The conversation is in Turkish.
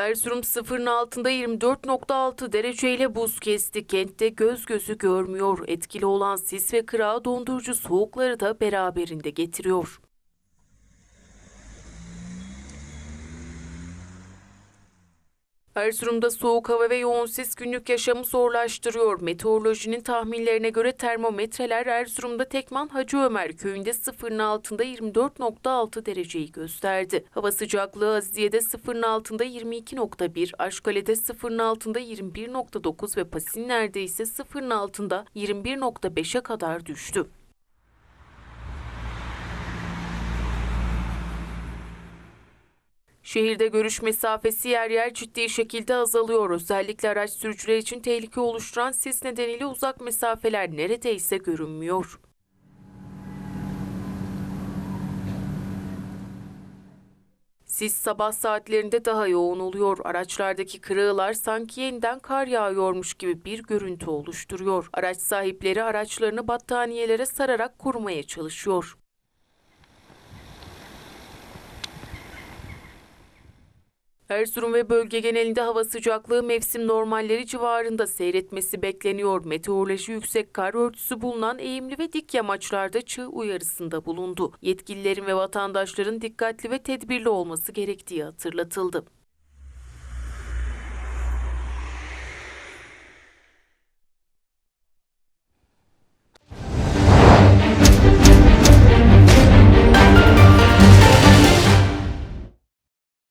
Erzurum sıfırın altında 24.6 dereceyle buz kesti. Kentte göz gözü görmüyor. Etkili olan sis ve kırağı dondurucu soğukları da beraberinde getiriyor. Erzurum'da soğuk hava ve yoğun sis günlük yaşamı zorlaştırıyor. Meteorolojinin tahminlerine göre termometreler Erzurum'da Tekman Hacı Ömer köyünde sıfırın altında 24.6 dereceyi gösterdi. Hava sıcaklığı Aziye'de sıfırın altında 22.1, Aşkale'de sıfırın altında 21.9 ve Pasinler'de ise sıfırın altında 21.5'e kadar düştü. Şehirde görüş mesafesi yer yer ciddi şekilde azalıyor. Özellikle araç sürücüler için tehlike oluşturan sis nedeniyle uzak mesafeler neredeyse görünmüyor. Sis sabah saatlerinde daha yoğun oluyor. Araçlardaki kırığılar sanki yeniden kar yağıyormuş gibi bir görüntü oluşturuyor. Araç sahipleri araçlarını battaniyelere sararak korumaya çalışıyor. Erzurum ve bölge genelinde hava sıcaklığı mevsim normalleri civarında seyretmesi bekleniyor. Meteoroloji yüksek kar örtüsü bulunan eğimli ve dik yamaçlarda çığ uyarısında bulundu. Yetkililerin ve vatandaşların dikkatli ve tedbirli olması gerektiği hatırlatıldı.